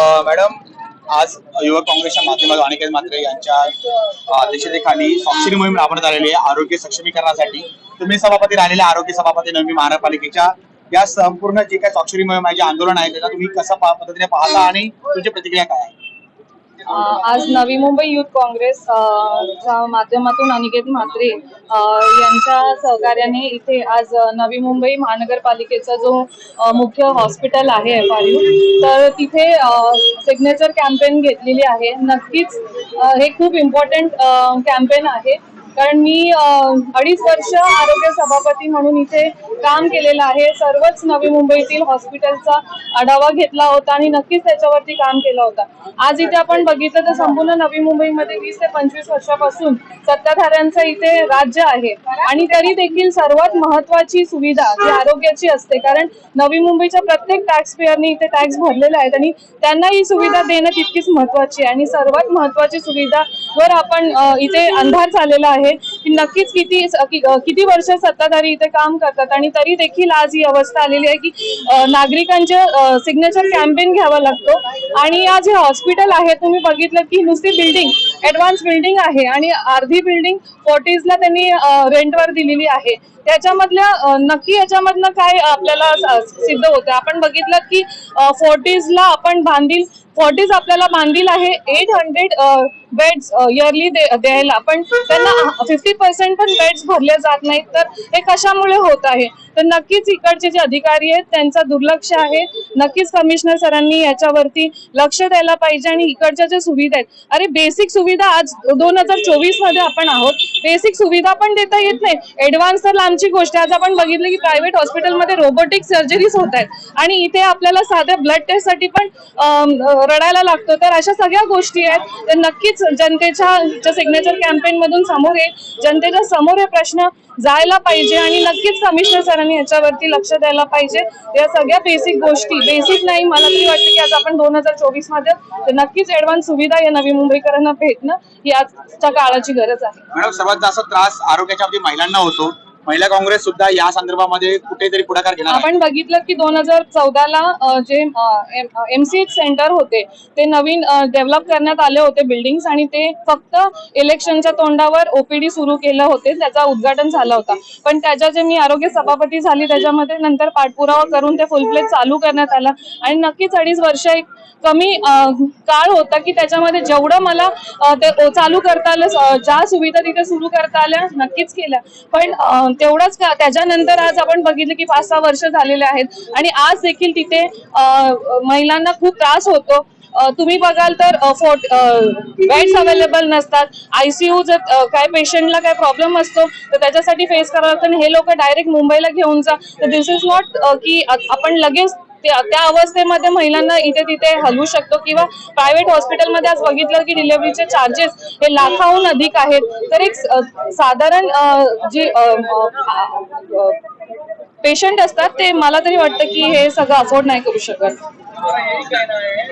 Madam आज युवक काँग्रेसच्या माध्यमातून अनिकेत म्हात्रे यांच्या अध्यक्षतेखाली स्वाक्षरी मोहीम राबवण्यात आलेली आहे आरोग्य सक्षमीकरणासाठी. तुम्ही सभापती राहिलेले आरोग्य सभापती नवी महानगरपालिकेच्या. या संपूर्ण जे काही स्वाक्षरी मोहीम आहे जे आंदोलन आहे त्याचा तुम्ही कसा पद्धतीने पाहता आणि तुमची प्रतिक्रिया काय आहे? आज नवी मुंबई युथ काँग्रेस च्या माध्यमातून अनिकेत म्हात्रे यांच्या सहकार्याने इथे आज नवी मुंबई महानगरपालिकेचा जो मुख्य हॉस्पिटल आहे एफ आर यू तर तिथे सिग्नेचर कॅम्पेन घेतलेली आहे. नक्कीच हे खूप इम्पॉर्टंट कॅम्पेन आहे. कारण मी अडीच वर्ष आरोग्य सभापती म्हणून इथे काम केलेलं आहे. सर्वच नवी मुंबईतील हॉस्पिटलचा आढावा घेतला होता आणि नक्कीच त्याच्यावरती काम केलं होतं. आज इथे आपण बघितलं तर संपूर्ण नवी मुंबईमध्ये वीस ते पंचवीस वर्षापासून सत्ताधाऱ्यांचं इथे राज्य आहे. आणि तरी देखील सर्वात महत्वाची सुविधा जी आरोग्याची असते कारण नवी मुंबईच्या प्रत्येक टॅक्स पेअरने इथे टॅक्स भरलेले आहेत आणि त्यांना ही सुविधा देणं तितकीच महत्वाची आहे. आणि सर्वात महत्वाची सुविधा वर आपण इथे अंधार झालेला आहे. ahead की नक्कीच किती किती वर्ष सत्ताधारी इथे काम करतात आणि तरी देखील आज ही अवस्था आलेली आहे की नागरिकांचे सिग्नेचर कॅम्पेन घ्यावा लागतो. आणि आज हे हॉस्पिटल आहे तुम्ही बघितलं की नुसती बिल्डिंग ऍडव्हान्स बिल्डिंग आहे आणि अर्धी बिल्डिंग फोर्टीजला त्यांनी रेंटवर दिलेली आहे. त्याच्यामधल्या नक्की याच्यामधनं काय आपल्याला सिद्ध होतं? आपण बघितलं की फोर्टीजला आपण बांधील फोर्टीज आपल्याला बांधील आहे एट हंड्रेड बेड्स इयरली द्यायला. पण त्यांना फिफ्टी पर्सेंट पण बेड्स भरले जात नाहीत तर हे कशामुळे होत आहे? तर नक्कीच इकडचे जे अधिकारी आहेत त्यांचा दुर्लक्ष आहे. नक्कीच कमिशनर सरांनी याच्यावरती लक्ष द्यायला पाहिजे आणि इकडच्या ज्या सुविधा आहेत अरे बेसिक सुविधा आज दोन हजार चोवीसमध्ये आपण आहोत. बेसिक सुविधा पण देता येत नाही. ऍडव्हान्स तर लांबची गोष्ट आज आपण बघितलं की प्रायव्हेट हॉस्पिटलमध्ये रोबोटिक सर्जरीज होत आहेत. आणि इथे आपल्याला साध्या ब्लड टेस्टसाठी पण रडायला लागतो. तर अशा सगळ्या गोष्टी आहेत. तर नक्कीच जनतेच्या सिग्नेचर कॅम्पेन मधून समोर येईल. जनतेच्या समोर हे प्रश्न जायला पाहिजे आणि नक्कीच कमिशनर सरांनी याच्यावरती लक्ष द्यायला पाहिजे. या सगळ्या बेसिक गोष्टी बेसिक नाही मला तरी वाटते की आज आपण दोन हजार चोवीसमध्ये तर नक्कीच ऍडव्हान्स सुविधा या नवी मुंबईकरांना भेटणं ही आजच्या काळाची गरज आहे. मॅडम सर्वात जास्त त्रास आरोग्याच्या बाबतीत महिलांना होतो. महिला काँग्रेस सुद्धा या संदर्भामध्ये कुठेतरी पुढाकार घेणार आहे. आपण बघितलं की दोन हजार चौदाला जे एमसी सेंटर होते ते नवीन डेव्हलप करण्यात आले होते बिल्डिंग्स आणि ते फक्त इलेक्शनच्या तोंडावर ओपीडी सुरू केलं होते त्याचा उद्घाटन झाला होता. पण त्याच्या जे मी आरोग्य सभापती झाली त्याच्यामध्ये नंतर पाठपुरावा करून ते फुल प्लेट चालू करण्यात आलं. आणि नक्कीच अडीच वर्ष एक कमी अ, काळ होता की त्याच्यामध्ये जेवढं मला अ, ते चालू करता आलं अ, ज्या सुविधा तिथे सुरू करता आल्या नक्कीच केल्या. पण अ, तेवढंच का त्याच्यानंतर आज आपण बघितलं की पाच सहा वर्ष झालेले आहेत. आणि आज देखील तिथे महिलांना खूप त्रास होतो. तुम्ही बघाल तर बेड्स अवेलेबल नसतात. आयसीयू जर काय पेशंटला काय प्रॉब्लेम असतो तर त्याच्यासाठी फेस करावं लागतं. हे लोक डायरेक्ट मुंबईला घेऊन जा. तर दिस इज नॉट की आपण लगेच त्या अवस्थेमध्ये महिलांना इथे तिथे हलवू शकतो किंवा प्रायव्हेट हॉस्पिटलमध्ये आज बघितलं की डिलिव्हरीचे चार्जेस हे लाखाहून अधिक आहेत. तर एक साधारण जी पेशंट असतात ते मला तरी वाटतं की हे सगळं अफोर्ड नाही करू शकत.